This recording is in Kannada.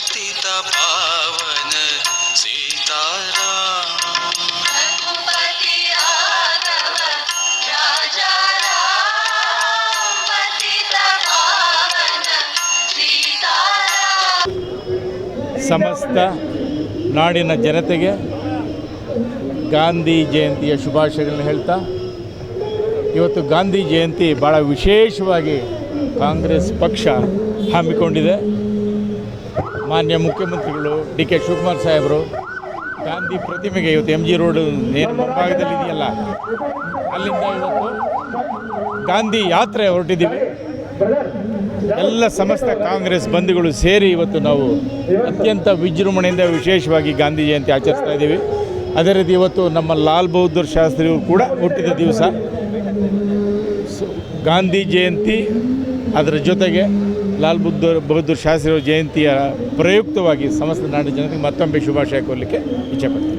पतित पावन सीताराम ಸಮಸ್ತ ನಾಡಿನ ಜನತೆಗೆ ಗಾಂಧಿ ಜಯಂತಿಯ ಶುಭಾಶಯಗಳನ್ನು ಹೇಳ್ತಾ ಇವತ್ತು ಗಾಂಧಿ ಜಯಂತಿ ಭಾಳ ವಿಶೇಷವಾಗಿ ಕಾಂಗ್ರೆಸ್ ಪಕ್ಷ ಹಮ್ಮಿಕೊಂಡಿದೆ ಮಾನ್ಯ ಮುಖ್ಯಮಂತ್ರಿಗಳು ಡಿ ಕೆ ಶಿವಕುಮಾರ್ ಸಾಹೇಬರು, ಗಾಂಧಿ ಪ್ರತಿಮೆಗೆ ಇವತ್ತು ಎಂ ಜಿ ರೋಡ್ ನೇರ ಭಾಗದಲ್ಲಿ ಇದೆಯಲ್ಲ, ಅಲ್ಲಿಂದ ಇವತ್ತು ಗಾಂಧಿ ಯಾತ್ರೆ ಹೊರಟಿದ್ದೀವಿ. ಎಲ್ಲ ಸಮಸ್ತ ಕಾಂಗ್ರೆಸ್ ಬಂಧುಗಳು ಸೇರಿ ಇವತ್ತು ನಾವು ಅತ್ಯಂತ ವಿಜೃಂಭಣೆಯಿಂದ ವಿಶೇಷವಾಗಿ ಗಾಂಧಿ ಜಯಂತಿ ಆಚರಿಸ್ತಾ ಇದ್ದೀವಿ. ಅದೇ ರೀತಿ ಇವತ್ತು ನಮ್ಮ ಲಾಲ್ ಬಹದ್ದೂರ್ ಶಾಸ್ತ್ರಿಯವರು ಕೂಡ ಹುಟ್ಟಿದ ದಿವಸ. ಗಾಂಧಿ ಜಯಂತಿ ಅದರ ಜೊತೆಗೆ ಲಾಲ್ ಬುದ್ದೂರ್ ಬಹದ್ದೂರ್ ಶಾಸ್ತ್ರಿಯವರ ಜಯಂತಿಯ ಪ್ರಯುಕ್ತವಾಗಿ ಸಮಸ್ತ ನಾಡಿನ ಜನತೆಗೆ ಮತ್ತೊಮ್ಮೆ ಶುಭಾಶಯ ಕೋರಲಿಕ್ಕೆ ಇಚ್ಛೆಪಡ್ತೀನಿ